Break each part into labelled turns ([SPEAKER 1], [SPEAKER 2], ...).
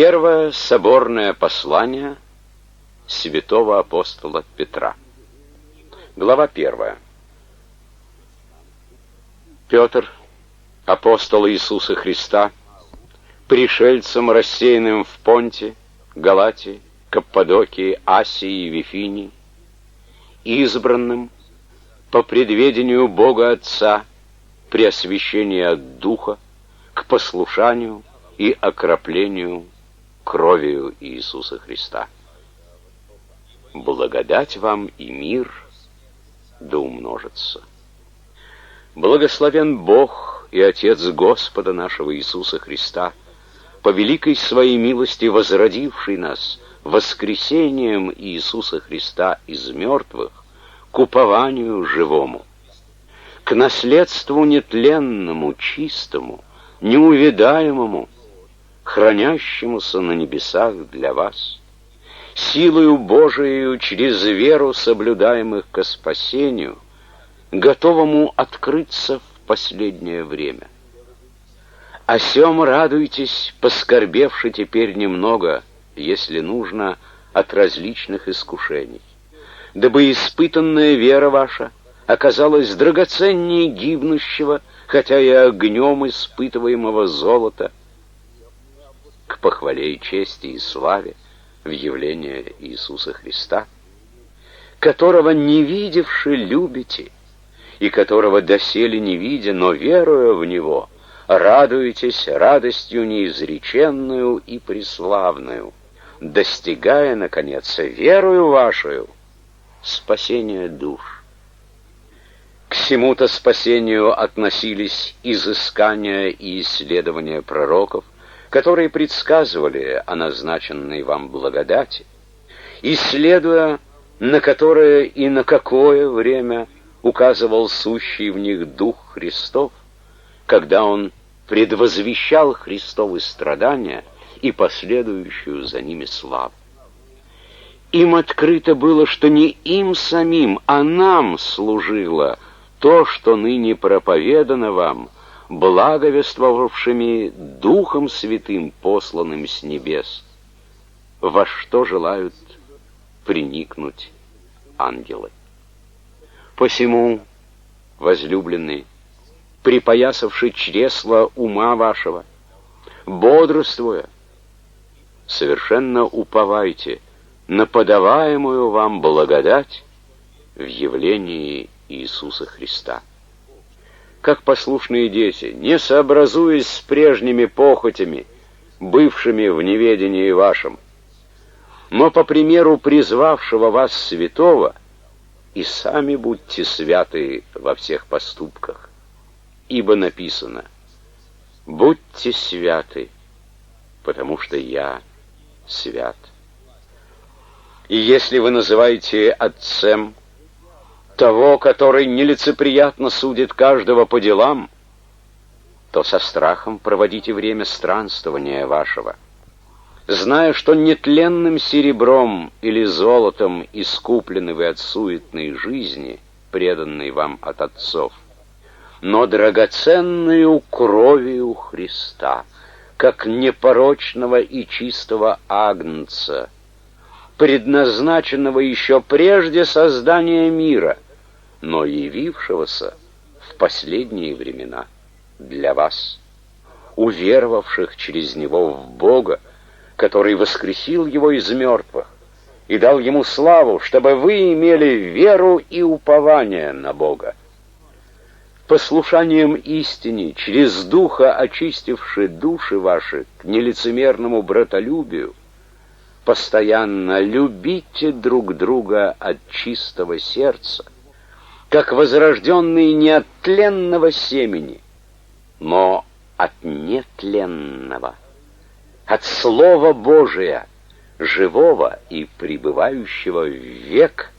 [SPEAKER 1] Первое соборное послание святого апостола Петра. Глава первая. Петр, апостол Иисуса Христа, пришельцем, рассеянным в Понте, Галатии, Каппадокии, Асии и Вифинии, избранным по предведению Бога Отца при освящении от Духа к послушанию и окроплению кровью Иисуса Христа. Благодать вам и мир да умножится. Благословен Бог и Отец Господа нашего Иисуса Христа, по великой своей милости возродивший нас воскресением Иисуса Христа из мертвых к упованию живому, к наследству нетленному, чистому, неувидаемому, хранящемуся на небесах для вас, силою Божией через веру соблюдаемых ко спасению, готовому открыться в последнее время. О сем радуйтесь, поскорбевши теперь немного, если нужно, от различных искушений, дабы испытанная вера ваша оказалась драгоценнее гибнущего, хотя и огнем испытываемого золота, к похвале и чести и славе в явление Иисуса Христа, которого не видевши любите, и которого доселе не видя, но веруя в Него, радуетесь радостью неизреченную и преславную, достигая, наконец, верою вашою спасения душ. К всему-то спасению относились изыскания и исследования пророков, которые предсказывали о назначенной вам благодати, исследуя, на которое и на какое время указывал сущий в них Дух Христов, когда Он предвозвещал Христовы страдания и последующую за ними славу. Им открыто было, что не им самим, а нам служило то, что ныне проповедано вам, благовествовавшими Духом Святым, посланным с небес, во что желают приникнуть ангелы. Посему, возлюбленный, припоясавший чресло ума вашего, бодрствуя, совершенно уповайте на подаваемую вам благодать в явлении Иисуса Христа как послушные дети, не сообразуясь с прежними похотями, бывшими в неведении вашем, но по примеру призвавшего вас святого, и сами будьте святы во всех поступках. Ибо написано, будьте святы, потому что я свят. И если вы называете Отцем того, который нелицеприятно судит каждого по делам, то со страхом проводите время странствования вашего, зная, что нетленным серебром или золотом искуплены вы от суетной жизни, преданной вам от отцов, но драгоценную кровью Христа, как непорочного и чистого агнца, предназначенного еще прежде создания мира — но явившегося в последние времена для вас, уверовавших через Него в Бога, который воскресил Его из мертвых и дал Ему славу, чтобы вы имели веру и упование на Бога. Послушанием истине, через Духа очистивши души ваши к нелицемерному братолюбию, постоянно любите друг друга от чистого сердца, как возрожденные не от тленного семени, но от нетленного, от Слова Божия, живого и пребывающего в век,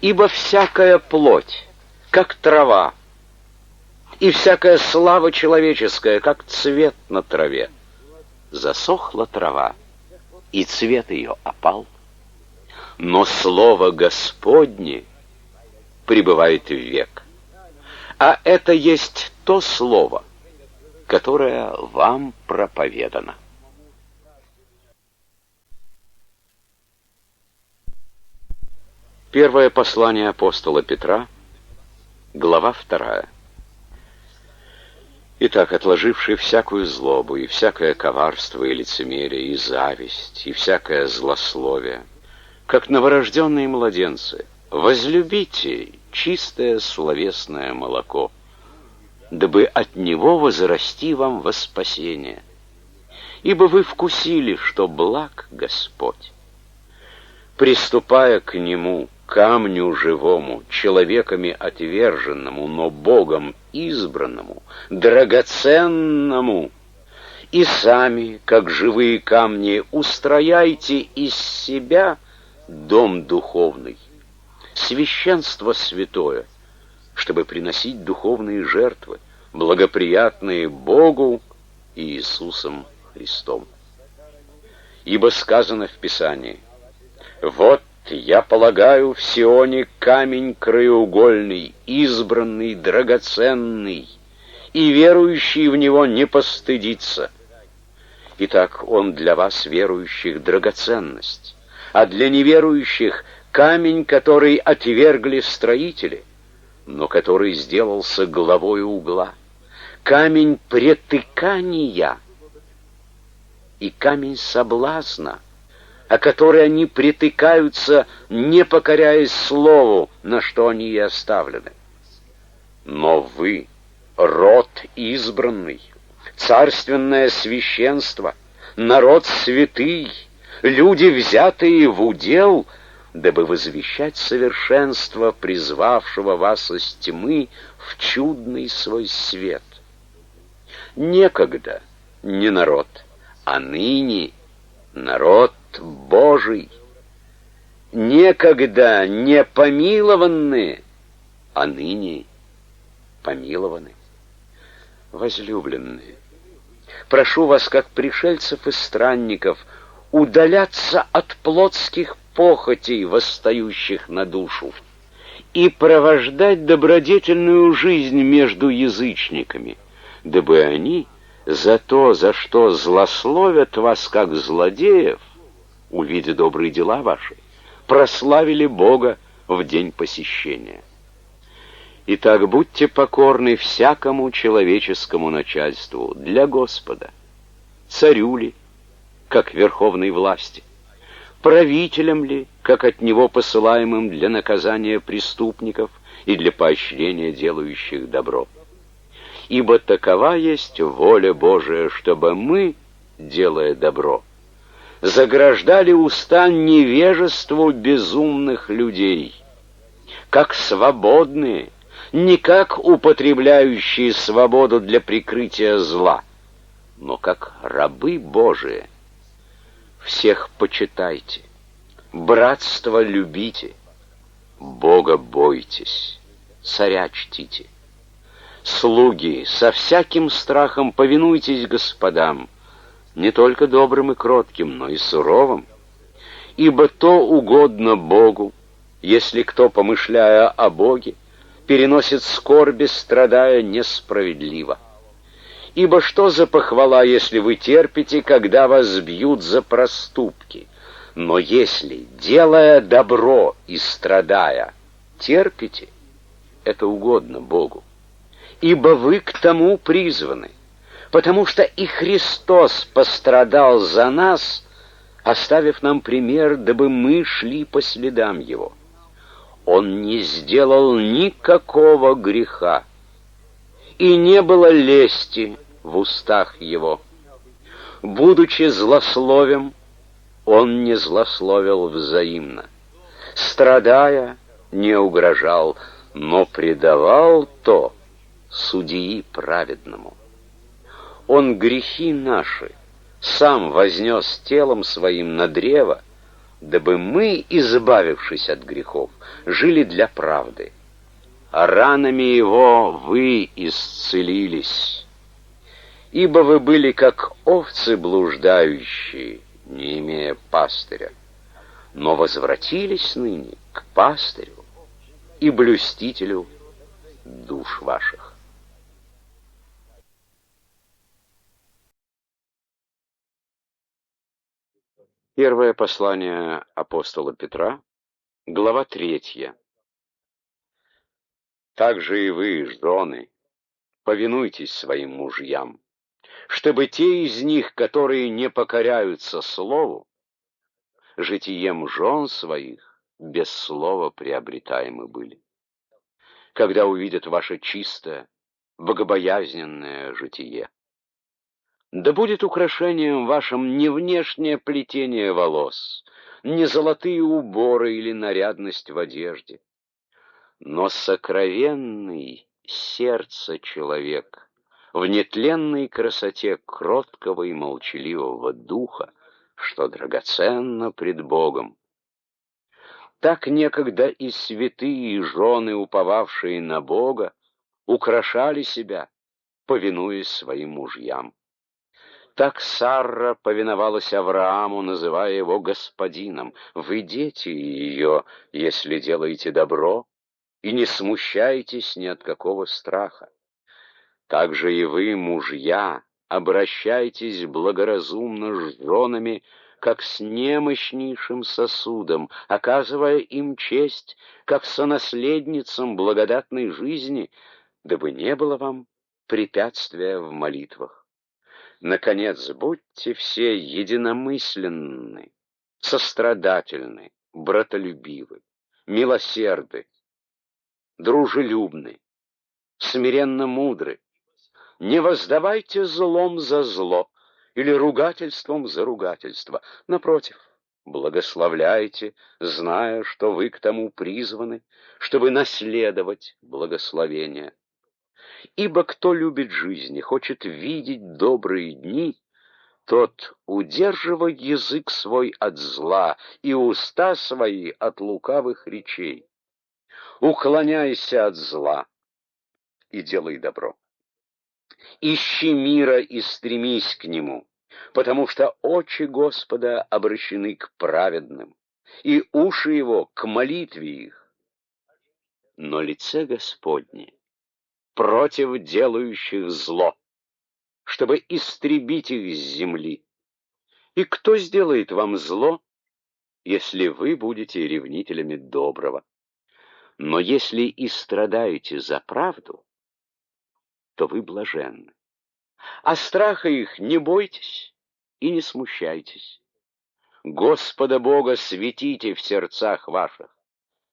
[SPEAKER 1] ибо всякая плоть, как трава, и всякая слава человеческая, как цвет на траве. Засохла трава, и цвет ее опал. Но слово Господне — пребывает в век. А это есть то слово, которое вам проповедано. Первое послание апостола Петра, глава 2. Итак, отложивший всякую злобу, и всякое коварство, и лицемерие, и зависть, и всякое злословие, как новорожденные младенцы, возлюбите чистое словесное молоко, дабы от него возрасти вам во спасение. Ибо вы вкусили, что благ Господь. Приступая к Нему, камню живому, человеками отверженному, но Богом избранному, драгоценному, и сами, как живые камни, устрояйте из себя дом духовный, священство святое, чтобы приносить духовные жертвы, благоприятные Богу и Иисусом Христом. Ибо сказано в Писании, «Вот я полагаю в Сионе камень краеугольный, избранный, драгоценный, и верующий в него не постыдится». Итак, он для вас, верующих, драгоценность, а для неверующих камень, который отвергли строители, но который сделался главой угла, камень претыкания и камень соблазна, о который они притыкаются, не покоряясь слову, на что они и оставлены. Но вы, род избранный, царственное священство, народ святый, люди, взятые в удел — дабы возвещать совершенство призвавшего вас из тьмы в чудный свой свет. Некогда не народ, а ныне народ Божий. Некогда не помилованные, а ныне помилованы. Возлюбленные, прошу вас, как пришельцев и странников, удаляться от плотских похотей, восстающих на душу, и провождать добродетельную жизнь между язычниками, дабы они за то, за что злословят вас как злодеев, увидя добрые дела ваши, прославили Бога в день посещения. Итак, будьте покорны всякому человеческому начальству для Господа, царю ли, как верховной власти, правителем ли, как от него посылаемым для наказания преступников и для поощрения делающих добро. Ибо такова есть воля Божия, чтобы мы, делая добро, заграждали уста невежеству безумных людей, как свободные, не как употребляющие свободу для прикрытия зла, но как рабы Божии, всех почитайте, братство любите, Бога бойтесь, царя чтите. Слуги, со всяким страхом повинуйтесь господам, не только добрым и кротким, но и суровым, ибо то угодно Богу, если кто, помышляя о Боге, переносит скорби, страдая несправедливо. Ибо что за похвала, если вы терпите, когда вас бьют за проступки? Но если, делая добро и страдая, терпите, это угодно Богу. Ибо вы к тому призваны, потому что и Христос пострадал за нас, оставив нам пример, дабы мы шли по следам Его. Он не сделал никакого греха, и не было лести в устах его. Будучи злословем, он не злословил взаимно. Страдая, не угрожал, но предавал то судьи праведному. Он грехи наши сам вознес телом своим на древо, дабы мы, избавившись от грехов, жили для правды ранами его вы исцелились. Ибо вы были как овцы блуждающие, не имея пастыря, но возвратились ныне к пастырю и блюстителю душ ваших. Первое послание апостола Петра, Глава третья. Так же и вы, жены, повинуйтесь своим мужьям, чтобы те из них, которые не покоряются слову, житием жен своих без слова приобретаемы были. Когда увидят ваше чистое, богобоязненное житие. Да будет украшением вашим не внешнее плетение волос, не золотые уборы или нарядность в одежде, но сокровенный сердце человек в нетленной красоте кроткого и молчаливого духа, что драгоценно пред Богом. Так некогда и святые жены, уповавшие на Бога, украшали себя, повинуясь своим мужьям. Так Сарра повиновалась Аврааму, называя его господином. Вы дети ее, если делаете добро, и не смущайтесь ни от какого страха. Так же и вы, мужья, обращайтесь благоразумно с женами, как с немощнейшим сосудом, оказывая им честь, как сонаследницам благодатной жизни, дабы не было вам препятствия в молитвах. Наконец, будьте все единомысленны, сострадательны, братолюбивы, милосерды, дружелюбны, смиренно мудры. Не воздавайте злом за зло или ругательством за ругательство. Напротив, благословляйте, зная, что вы к тому призваны, чтобы наследовать благословение. Ибо кто любит жизнь и хочет видеть добрые дни, тот удерживай язык свой от зла и уста свои от лукавых речей. Уклоняйся от зла и делай добро. Ищи мира и стремись к нему, потому что очи Господа обращены к праведным, и уши его к молитве их. Но лице Господне против делающих зло, чтобы истребить их с земли. И кто сделает вам зло, если вы будете ревнителями доброго? Но если и страдаете за правду, то вы блаженны. А страха их не бойтесь и не смущайтесь. Господа Бога светите в сердцах ваших.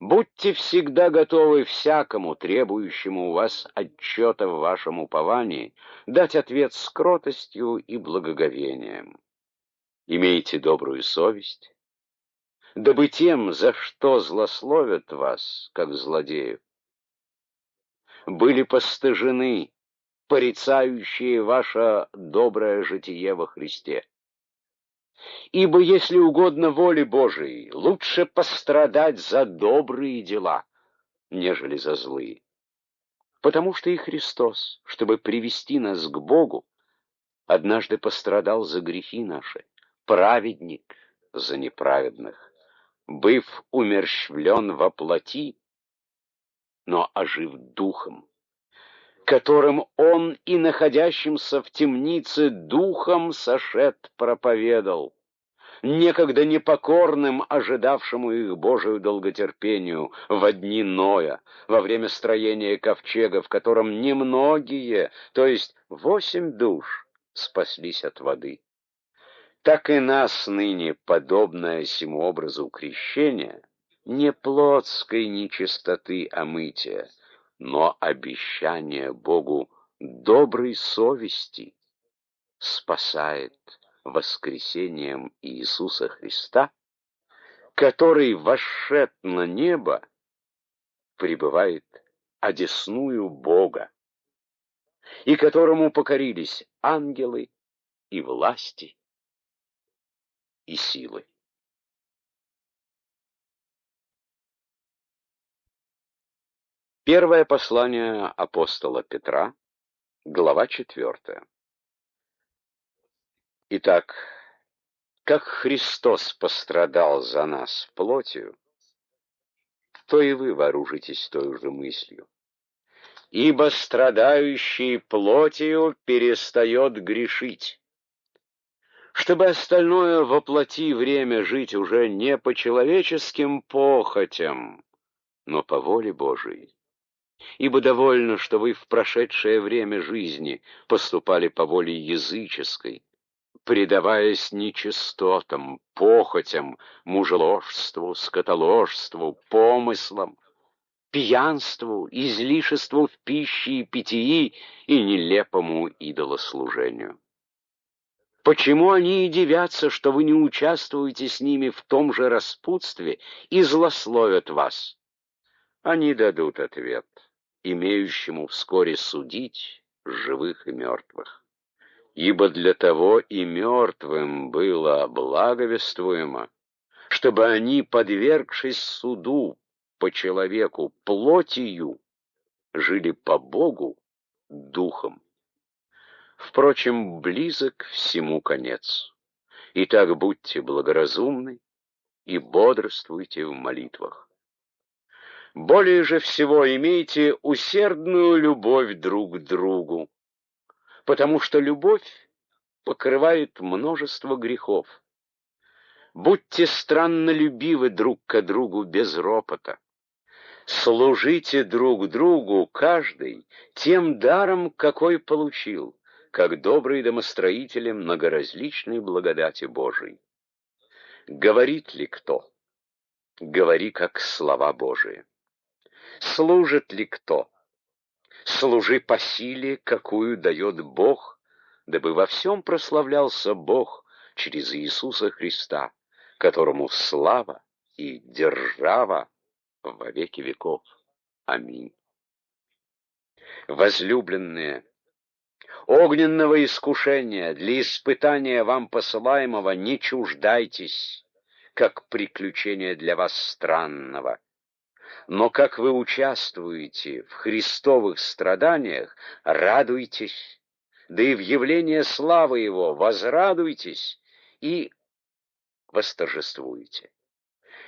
[SPEAKER 1] Будьте всегда готовы всякому, требующему у вас отчета в вашем уповании, дать ответ с кротостью и благоговением. Имейте добрую совесть, дабы тем, за что злословят вас, как злодеев, были постыжены, порицающие ваше доброе житие во Христе. Ибо, если угодно воле Божией, лучше пострадать за добрые дела, нежели за злые. Потому что и Христос, чтобы привести нас к Богу, однажды пострадал за грехи наши, праведник за неправедных, быв умерщвлен во плоти, но ожив духом, которым он и находящимся в темнице духом сошед проповедал, некогда непокорным, ожидавшему их Божию долготерпению в дни Ноя, во время строения ковчега, в котором немногие, то есть восемь душ, спаслись от воды. Так и нас ныне, подобное сему образу крещения, не плотской нечистоты омытия, но обещание Богу доброй совести спасает воскресением Иисуса Христа, который, вошед на небо, пребывает одесную Бога, и которому покорились ангелы и власти и силы. Первое послание апостола Петра, глава 4. Итак, как Христос пострадал за нас плотью, то и вы вооружитесь той же мыслью. Ибо страдающий плотью перестает грешить, чтобы остальное воплоти время жить уже не по человеческим похотям, но по воле Божией. Ибо довольно, что вы в прошедшее время жизни поступали по воле языческой, предаваясь нечистотам, похотям, мужеложству, скотоложству, помыслам, пьянству, излишеству в пище и питьи и нелепому идолослужению. Почему они и дивятся, что вы не участвуете с ними в том же распутстве и злословят вас? Они дадут ответ, имеющему вскоре судить живых и мертвых. Ибо для того и мертвым было благовествуемо, чтобы они, подвергшись суду по человеку плотью, жили по Богу духом. Впрочем, близок всему конец. Итак, будьте благоразумны и бодрствуйте в молитвах. Более же всего имейте усердную любовь друг к другу, потому что любовь покрывает множество грехов. Будьте страннолюбивы друг к другу без ропота. Служите друг другу каждый тем даром, какой получил как добрый домостроители многоразличной благодати Божией. Говорит ли кто? Говори, как слова Божии. Служит ли кто? Служи по силе, какую дает Бог, дабы во всем прославлялся Бог через Иисуса Христа, которому слава и держава во веки веков. Аминь. Возлюбленные, огненного искушения, для испытания вам посылаемого не чуждайтесь, как приключение для вас странного. Но как вы участвуете в христовых страданиях, радуйтесь, да и в явление славы Его возрадуйтесь и восторжествуйте.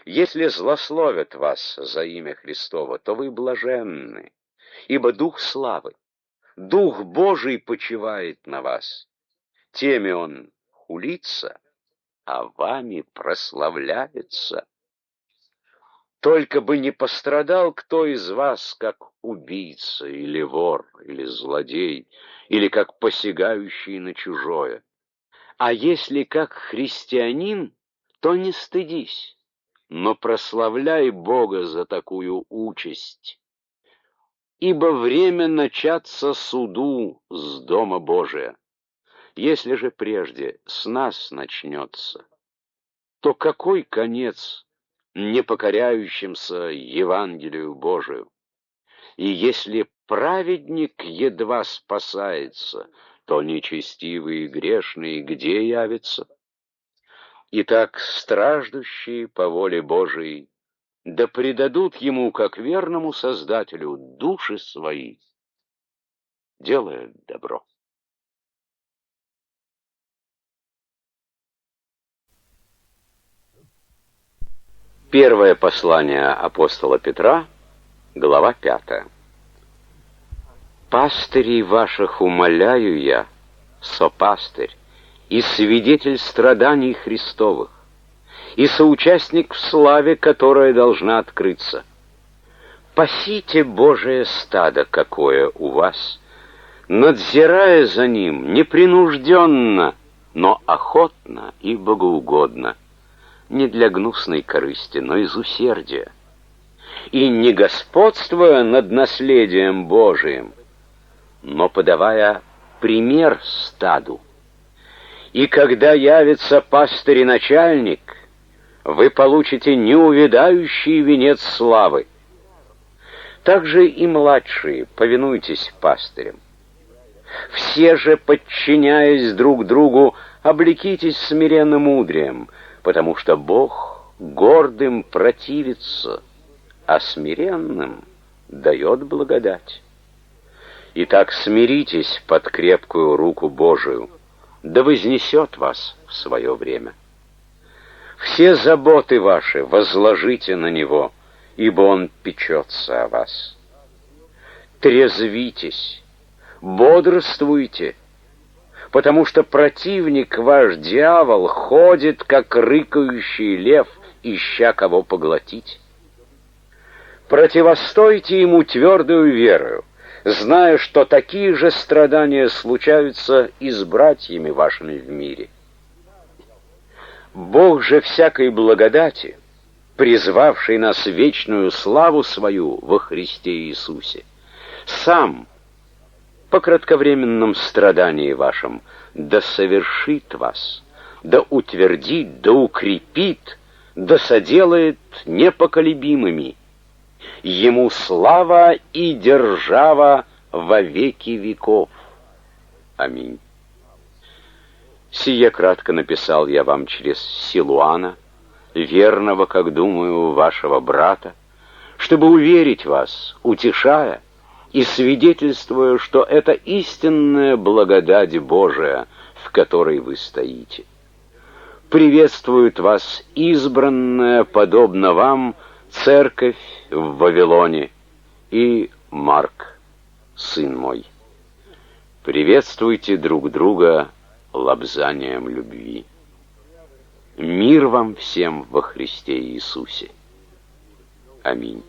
[SPEAKER 1] Если злословят вас за имя Христово, то вы блаженны, ибо Дух славы Дух Божий почивает на вас. Теми он хулится, а вами прославляется. Только бы не пострадал кто из вас, как убийца или вор, или злодей, или как посягающий на чужое. А если как христианин, то не стыдись, но прославляй Бога за такую участь ибо время начаться суду с Дома Божия. Если же прежде с нас начнется, то какой конец непокоряющимся Евангелию Божию? И если праведник едва спасается, то нечестивый и грешный где явится? Итак, страждущие по воле Божией да предадут ему, как верному Создателю, души свои, делая добро. Первое послание апостола Петра, глава пятая. «Пастырей ваших умоляю я, сопастырь, и свидетель страданий Христовых, и соучастник в славе, которая должна открыться. Пасите Божие стадо, какое у вас, надзирая за ним непринужденно, но охотно и богоугодно, не для гнусной корысти, но из усердия, и не господствуя над наследием Божиим, но подавая пример стаду. И когда явится пастырь и начальник — вы получите неувядающий венец славы. Также и младшие, повинуйтесь пастырям. Все же, подчиняясь друг другу, облекитесь смиренным мудрием, потому что Бог гордым противится, а смиренным дает благодать. Итак, смиритесь под крепкую руку Божию, да вознесет вас в свое время. Все заботы ваши возложите на Него, ибо Он печется о вас. Трезвитесь, бодрствуйте, потому что противник ваш дьявол ходит, как рыкающий лев, ища кого поглотить. Противостойте ему твердую верою, зная, что такие же страдания случаются и с братьями вашими в мире. Бог же всякой благодати, призвавший нас вечную славу свою во Христе Иисусе, сам по кратковременном страдании вашем да совершит вас, да утвердит, да укрепит, да соделает непоколебимыми. Ему слава и держава во веки веков. Аминь. Сие кратко написал я вам через Силуана, верного, как думаю, вашего брата, чтобы уверить вас, утешая и свидетельствуя, что это истинная благодать Божия, в которой вы стоите. Приветствует вас избранная, подобно вам, церковь в Вавилоне и Марк, сын мой. Приветствуйте друг друга лобзанием любви. Мир вам всем во Христе Иисусе. Аминь.